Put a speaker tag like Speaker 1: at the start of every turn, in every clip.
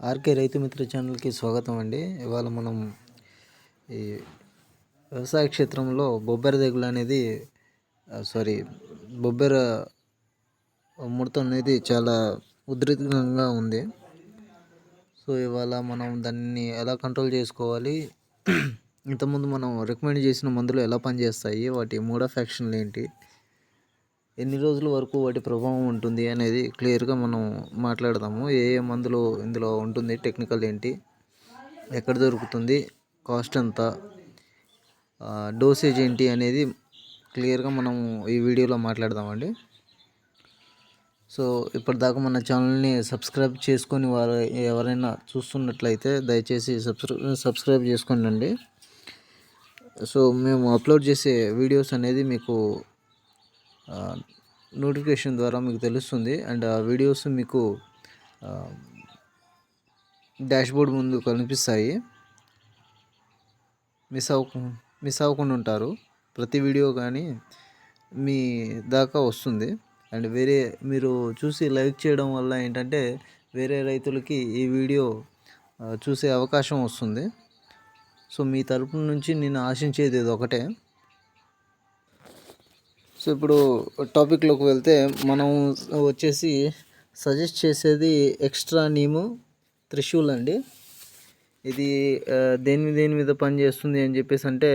Speaker 1: RK Rythu Mitra ఛానల్కి స్వాగతం అండి. ఇవాళ మనం ఈ వ్యవసాయ క్షేత్రంలో బొబ్బెర తెగులు అనేది సారీ బొబ్బెర ముడత అనేది చాలా ఉధృతంగా ఉంది. సో ఇవాళ మనం దాన్ని ఎలా కంట్రోల్ చేసుకోవాలి? ఇంతకుముందు మనం రికమెండ్ చేసిన మందులు ఎలా పనిచేస్తాయి? వాటి మూడో ఆఫ్ యాక్షన్లు ఏంటి? ఎన్ని రోజుల వరకు వాటి ప్రభావం ఉంటుంది అనేది క్లియర్గా మనం మాట్లాడదాము. ఏ ఏ మందులు ఇందులో ఉంటుంది టెక్నికల్ ఏంటి ఎక్కడ దొరుకుతుంది కాస్ట్ ఎంత డోసేజ్ ఏంటి అనేది క్లియర్గా మనం ఈ వీడియోలో మాట్లాడదామండి. సో ఇప్పటిదాకా మన ఛానల్ని సబ్స్క్రైబ్ చేసుకొని వారు ఎవరైనా చూస్తున్నట్లయితే దయచేసి సబ్స్క్రై సబ్స్క్రైబ్ చేసుకోండి సో మేము అప్లోడ్ చేసే వీడియోస్ అనేది మీకు నోటిఫికేషన్ ద్వారా మీకు తెలుస్తుంది. అండ్ ఆ వీడియోస్ మీకు డాష్బోర్డ్ ముందు కనిపిస్తాయి. మిస్ అవ్వకు మిస్ అవ్వకుండా ఉంటారు. ప్రతి వీడియో కానీ మీ దాకా వస్తుంది. అండ్ వేరే మీరు చూసి లైక్ చేయడం వల్ల ఏంటంటే వేరే రైతులకి ఈ వీడియో చూసే అవకాశం వస్తుంది. సో మీ తరపు నుంచి నేను ఆశించేది ఇది ఒకటే సో ఇప్పుడు టాపిక్లోకి వెళ్తే మనం వచ్చేసి సజెస్ట్ చేసేది ఎక్స్ట్రా నీము త్రిశూల్ అండి. ఇది దేని దేని మీద పని చేస్తుంది అని చెప్పేసి అంటే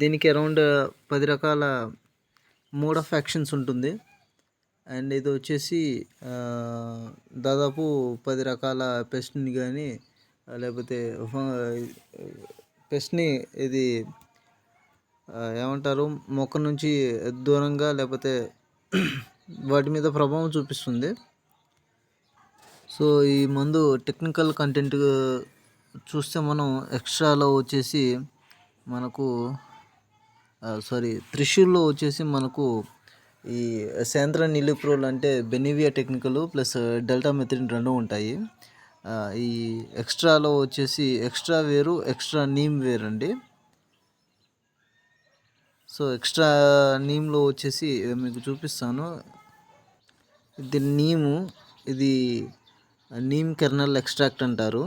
Speaker 1: దీనికి అరౌండ్ పది రకాల మోడ్ ఆఫ్ యాక్షన్స్ ఉంటుంది. అండ్ ఇది వచ్చేసి దాదాపు పది రకాల పెస్ట్ని కానీ లేకపోతే పెస్ట్ని ఇది ఏమంటారు మొక్క నుంచి దూరంగా లేకపోతే వాటి మీద ప్రభావం చూపిస్తుంది. సో ఈ మందు టెక్నికల్ కంటెంట్ చూస్తే మనం ఎక్స్ట్రాలో వచ్చేసి మనకు సారీ త్రిశూర్లో వచ్చేసి మనకు ఈ సేంద్ర నిలిప్రోల్ అంటే Benevia technical plus deltamethrin రెండు ఉంటాయి. ఈ ఎక్స్ట్రాలో వచ్చేసి ఎక్స్ట్రా వేరు ఎక్స్ట్రా నీమ్ వేరు అండి సో ఎక్స్ట్రా నీమ్లో వచ్చేసి మీకు చూపిస్తాను. ఇది నీము ఇది నీమ్ కెర్నల్ ఎక్స్ట్రాక్ట్ అంటారు.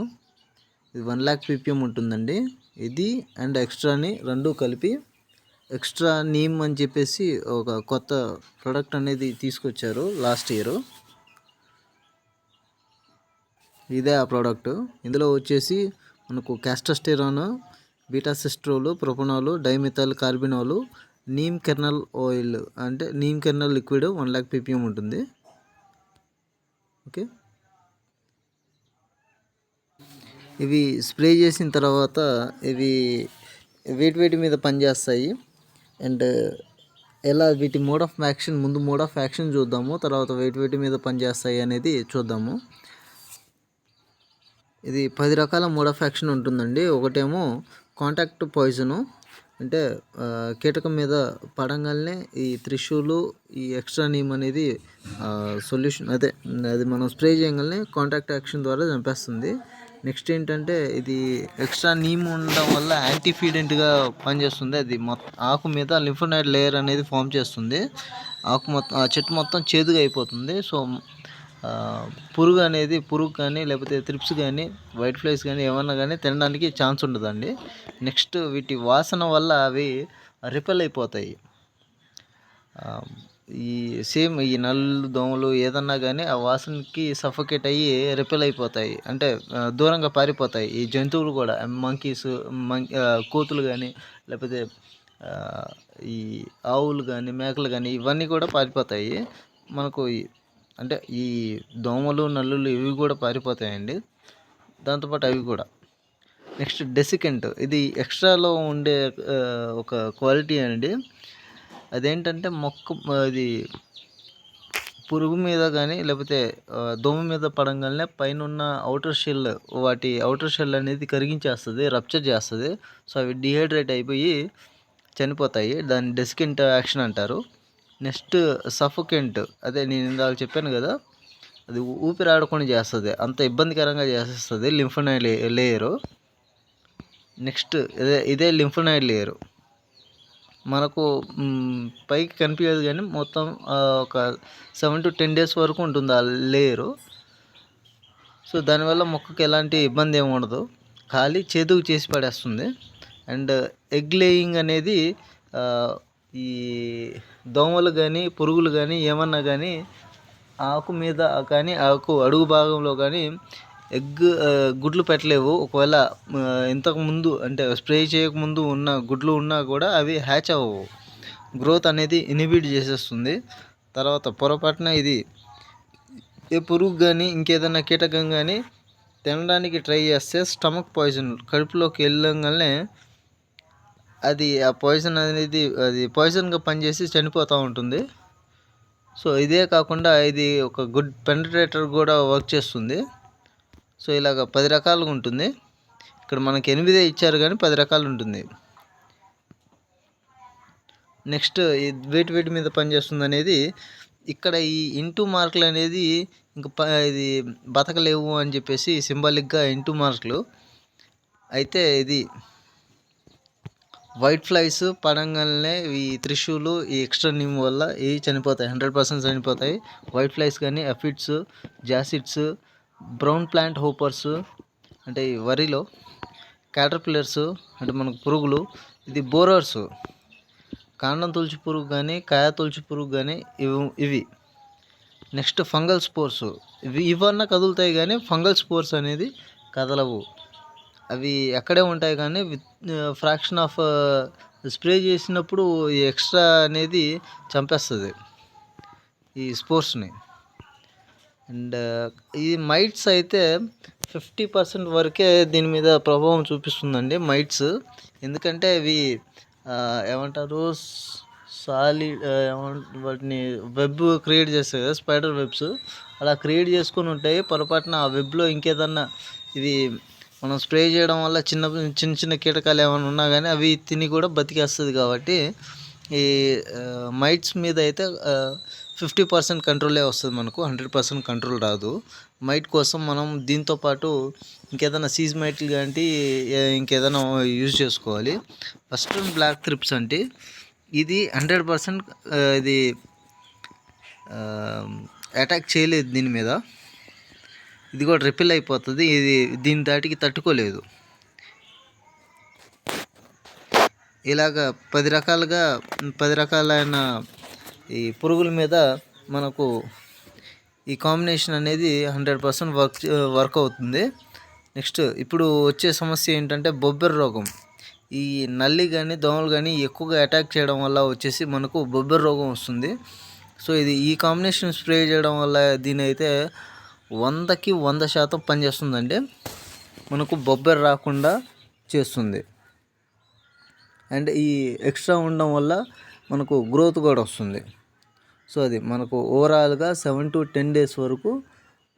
Speaker 1: ఇది వన్ ల్యాక్ పీపీఎం ఉంటుందండి. ఇది అండ్ ఎక్స్ట్రాని రెండు కలిపి ఎక్స్ట్రా నీమ్ అని చెప్పేసి ఒక కొత్త ప్రోడక్ట్ అనేది తీసుకొచ్చారు లాస్ట్ ఇయర్. ఇదే ఆ ప్రోడక్ట్. ఇందులో వచ్చేసి మనకు castasterone beta sitosterol propanol dimethyl carbinol neem kernel oil అంటే neem kernel liquid one lakh PPM ఉంటుంది. ఓకే. ఇవి స్ప్రే చేసిన తర్వాత ఇవి వేటి వేటి మీద పనిచేస్తాయి. అండ్ ఎలా వీటి మోడ్ ఆఫ్ యాక్షన్ ముందు మోడ్ ఆఫ్ యాక్షన్ చూద్దాము తర్వాత వేటి వేటి మీద పనిచేస్తాయి అనేది చూద్దాము. ఇది పది రకాల మోడ్ ఆఫ్ యాక్షన్ ఉంటుందండి. ఒకటేమో కాంటాక్ట్ పాయిజను అంటే కీటకం మీద పడంగానే ఈ త్రిశూలు ఈ ఎక్స్ట్రా నీమ్ అనేది సొల్యూషన్ అదే అది మనం స్ప్రే చేయగానే కాంటాక్ట్ యాక్షన్ ద్వారా చంపేస్తుంది. నెక్స్ట్ ఏంటంటే ఇది ఎక్స్ట్రా నీమ్ ఉండడం వల్ల యాంటీఫీడెంట్గా పనిచేస్తుంది. అది మొత్తం ఆకు మీద లింఫోనైడ్ లేయర్ అనేది ఫామ్ చేస్తుంది. ఆకు మొత్తం ఆ చెట్టు మొత్తం చేదుగా అయిపోతుంది. సో పురుగు అనేది పురుగు కానీ లేకపోతే త్రిప్స్ కానీ వైట్ ఫ్లైస్ కానీ ఏమన్నా కానీ తినడానికి ఛాన్స్ ఉండదండి. నెక్స్ట్ వీటి వాసన వల్ల అవి రిపెల్ అయిపోతాయి. ఈ సేమ్ ఈ నల్లు దోమలు ఏదన్నా కానీ ఆ వాసనకి సఫకేట్ అయ్యి రిపెల్ అయిపోతాయి. అంటే దూరంగా పారిపోతాయి. ఈ జంతువులు కూడా మంకీస్ మం కోతులు కానీ లేకపోతే ఈ ఆవులు కానీ మేకలు కానీ ఇవన్నీ కూడా పారిపోతాయి. మనకు ఈ- అంటే ఈ దోమలు నల్లులు ఇవి కూడా పారిపోతాయండి. దాంతోపాటు అవి కూడా. Next desiccant. ఇది ఎక్స్ట్రాలో ఉండే ఒక క్వాలిటీ అండి. అదేంటంటే మొక్క అది పురుగు మీద కానీ లేకపోతే దోమ మీద పడంగానే పైన ఉన్న అవుటర్ షెల్ వాటి అవుటర్ షెల్ అనేది కరిగించేస్తుంది రప్చర్ చేస్తుంది. సో అవి డిహైడ్రేట్ అయిపోయి చనిపోతాయి. దాన్ని డెసికెంట్ యాక్షన్ అంటారు. నెక్స్ట్ సఫోకెంట్. అదే నేను ఇందాక చెప్పాను కదా అది ఊపిరి ఆడకుండా చేస్తుంది. అంత ఇబ్బందికరంగా చేసేస్తుంది లింఫోనైడ్ లేయరు. నెక్స్ట్ ఇదే ఇదే లింఫనైడ్ లేయరు. మనకు పైకి కనిపించదు కానీ మొత్తం ఒక సెవెన్ టు టెన్ డేస్ వరకు ఉంటుంది ఆ లేయరు. సో దానివల్ల మొక్కకి ఎలాంటి ఇబ్బంది ఏమి ఉండదు. ఖాళీ చేదుకు చేసి పడేస్తుంది. అండ్ ఎగ్ లేయింగ్ అనేది ఈ దోమలు కానీ పురుగులు కానీ ఏమన్నా కానీ ఆకు మీద కానీ ఆకు అడుగు భాగంలో కానీ ఎగ్ గుడ్లు పెట్టలేవు. ఒకవేళ ఇంతకుముందు అంటే స్ప్రే చేయకముందు ఉన్న గుడ్లు ఉన్నా కూడా అవి హ్యాచ్ అవ్వవు. గ్రోత్ అనేది ఇనిబిట్ చేసేస్తుంది. తర్వాత పొరపాటున ఇది ఏ పురుగు కానీ ఇంకేదైనా కీటకం కానీ తినడానికి ట్రై చేస్తే స్టమక్ పాయిజన్ కడుపులోకి వెళ్ళంగానే అది ఆ పాయిజన్ అనేది అది పాయిజన్గా పనిచేసి చనిపోతూ ఉంటుంది. సో ఇదే కాకుండా ఇది ఒక గుడ్ పెనట్రేటర్ కూడా వర్క్ చేస్తుంది. సో ఇలాగ పది రకాలుగా ఉంటుంది. ఇక్కడ మనకి ఎనిమిదే ఇచ్చారు కానీ పది రకాలు ఉంటుంది. నెక్స్ట్ వీటి వీటి మీద పనిచేస్తుంది అనేది ఇక్కడ ఈ ఇంటూ మార్కులు అనేది ఇంకా ఇది బతకలేవు అని చెప్పేసి సింబాలిక్గా ఇంటూ మార్కులు అయితే ఇది వైట్ ఫ్లైస్ పడంగానే ఈ త్రిశూలు ఈ ఎక్స్ట్రా నిమ్ వల్ల ఇవి చనిపోతాయి హండ్రెడ్ పర్సెంట్ చనిపోతాయి. వైట్ ఫ్లైస్ కానీ aphids jassids brown plant hoppers అంటే ఈ వరిలో క్యాటర్పిల్లర్స్ అంటే మనకు పురుగులు ఇది బోరర్స్ కాండం తులసి పురుగు కానీ కాయ తులసి పురుగు కానీ ఇవి ఇవి. Next fungal spores. ఇవి ఇవన్నీ కదులుతాయి కానీ ఫంగల్ స్పోర్స్ అనేది కదలవు. అవి అక్కడే ఉంటాయి కానీ విత్ ఫ్రాక్షన్ ఆఫ్ స్ప్రే చేసినప్పుడు ఈ ఎక్స్ట్రా అనేది చంపేస్తుంది. ఈ స్పోర్ట్స్ని అండ్ ఈ మైట్స్ అయితే ఫిఫ్టీ పర్సెంట్ వరకే దీని మీద ప్రభావం చూపిస్తుందండి మైట్స్ ఎందుకంటే ఇవి ఏమంటారు సాలిడ్ వాటిని వెబ్ క్రియేట్ చేస్తాయి కదా స్పైడర్ వెబ్స్ అలా క్రియేట్ చేసుకొని ఉంటాయి. పొరపాటున ఆ వెబ్లో ఇంకేదన్నా ఇవి మనం స్ప్రే చేయడం వల్ల చిన్న చిన్న చిన్న కీటకాలు ఏమైనా ఉన్నా కానీ అవి తిని కూడా బతికేస్తుంది కాబట్టి ఈ మైట్స్ మీద అయితే ఫిఫ్టీ పర్సెంట్ కంట్రోలే వస్తుంది మనకు. హండ్రెడ్ పర్సెంట్ కంట్రోల్ రాదు. మైట్ కోసం మనం దీంతో పాటు ఇంకేదైనా సీజ్ మైట్లు లాంటి ఇంకేదైనా యూజ్ చేసుకోవాలి. ఫస్ట్ బ్లాక్ త్రిప్స్ అంటే ఇది హండ్రెడ్ పర్సెంట్ ఇది అటాక్ చేయలేదు దీని మీద. ఇది కూడా రిపిల్ అయిపోతుంది ఇది దీని దాటికి తట్టుకోలేదు. ఇలాగ పది రకాలుగా పది రకాలైన ఈ పురుగుల మీద మనకు ఈ కాంబినేషన్ అనేది హండ్రెడ్ పర్సెంట్ వర్క్ వర్క్ అవుతుంది. నెక్స్ట్ ఇప్పుడు వచ్చే సమస్య ఏంటంటే బొబ్బెర రోగం. ఈ నల్లి కానీ దోమలు కానీ ఎక్కువగా అటాక్ చేయడం వల్ల వచ్చేసి మనకు బొబ్బెర రోగం వస్తుంది. సో ఇది ఈ కాంబినేషన్ స్ప్రే చేయడం వల్ల దీని అయితే వందకి వంద శాతం పనిచేస్తుందండి మనకు బొబ్బెర రాకుండా చేస్తుంది. అండ్ ఈ ఎక్స్ట్రా ఉండడం వల్ల మనకు గ్రోత్ కూడా వస్తుంది. సో అది మనకు ఓవరాల్గా సెవెన్ టు టెన్ డేస్ వరకు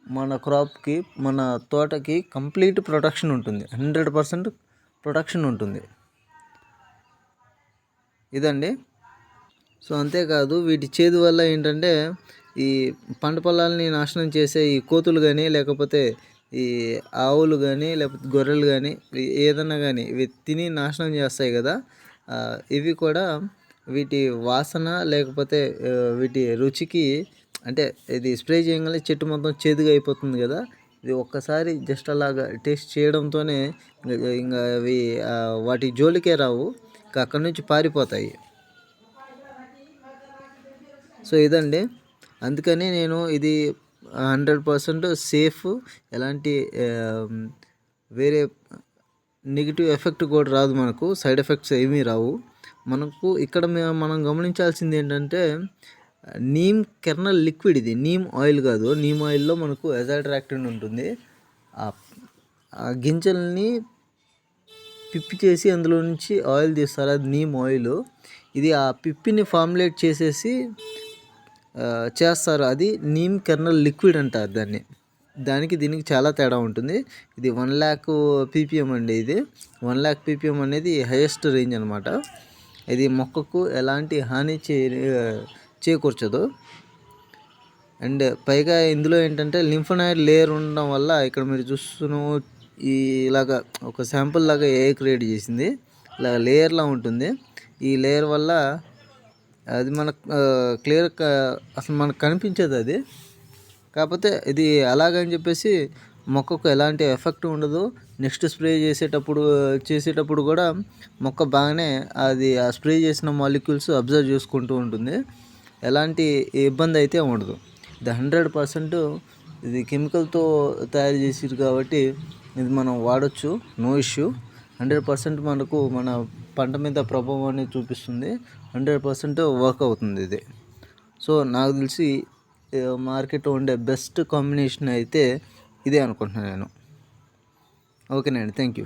Speaker 1: మన క్రాప్కి మన తోటకి కంప్లీట్ ప్రొటెక్షన్ ఉంటుంది. హండ్రెడ్ పర్సెంట్ ప్రొటెక్షన్ ఉంటుంది. ఇదండి. సో అంతేకాదు వీటి చేదు వల్ల ఏంటంటే ఈ పంట పొలాలని నాశనం చేసే ఈ కోతులు కానీ లేకపోతే ఈ ఆవులు కానీ లేకపోతే గొర్రెలు కానీ ఏదన్నా కానీ ఇవి తిని నాశనం చేస్తాయి కదా. ఇవి కూడా వీటి వాసన లేకపోతే వీటి రుచికి అంటే ఇది స్ప్రే చేయగానే చెట్టు మొత్తం చేదుగా అయిపోతుంది కదా. ఇది ఒక్కసారి జస్ట్ అలాగా టేస్ట్ చేయడంతోనే ఇంకా అవి వాటి జోలికే రావు. ఇంకా అక్కడి నుంచి పారిపోతాయి. సో ఇదండి. అందుకని నేను ఇది హండ్రెడ్ పర్సెంట్ సేఫ్. ఎలాంటి వేరే నెగిటివ్ ఎఫెక్ట్ కూడా రాదు మనకు. సైడ్ ఎఫెక్ట్స్ ఏమీ రావు. మనకు ఇక్కడ మనం గమనించాల్సింది ఏంటంటే నీమ్ కెర్నల్ లిక్విడ్ ఇది. నీమ్ ఆయిల్ కాదు. నీమ్ ఆయిల్లో మనకు ఎజాట్రాక్టెంట్ ఉంటుంది. ఆ ఆ గింజల్ని పిప్పి చేసి అందులో నుంచి ఆయిల్ తీస్తారు. అది నీమ్ ఆయిల్. ఇది ఆ పిప్పిని ఫార్ములేట్ చేసేసి చేస్తారు. అది నీమ్ కెర్నల్ లిక్విడ్ అంటారు దాన్ని. దానికి దీనికి చాలా తేడా ఉంటుంది. ఇది వన్ ల్యాక్ పీపీఎం అండి ఇది. వన్ ల్యాక్ పీపీఎం అనేది హైయెస్ట్ రేంజ్ అనమాట ఇది మొక్కకు ఎలాంటి హాని చే చేకూర్చదు. అండ్ పైగా ఇందులో ఏంటంటే లింఫనాయిడ్ లేయర్ ఉండడం వల్ల ఇక్కడ మీరు చూస్తున్న ఈ ఇలాగా ఒక శాంపుల్ లాగా ఏ క్రియేట్ చేసింది. ఇలా లేయర్లా ఉంటుంది. ఈ లేయర్ వల్ల అది మనకు క్లియర్ అసలు మనకు కనిపించదు అది. కాకపోతే ఇది అలాగని చెప్పేసి మొక్కకు ఎలాంటి ఎఫెక్ట్ ఉండదు. నెక్స్ట్ స్ప్రే చేసేటప్పుడు చేసేటప్పుడు కూడా మొక్క బాగానే అది ఆ స్ప్రే చేసిన మాలిక్యూల్స్ అబ్జర్వ్ చేసుకుంటూ ఉంటుంది. ఎలాంటి ఇబ్బంది అయితే ఉండదు. ఇది హండ్రెడ్ పర్సెంట్ ఇది కెమికల్తో తయారు చేసిరు కాబట్టి ఇది మనం వాడచ్చు. No issue. హండ్రెడ్ పర్సెంట్ మనకు మన పంట మీద ప్రభావాన్ని చూపిస్తుంది. హండ్రెడ్ పర్సెంట్ వర్క్ అవుతుంది ఇది. సో నాకు తెలిసి మార్కెట్లో ఉండే బెస్ట్ కాంబినేషన్ అయితే ఇదే అనుకుంటున్నాను నేను. ఓకేనండి థ్యాంక్ యూ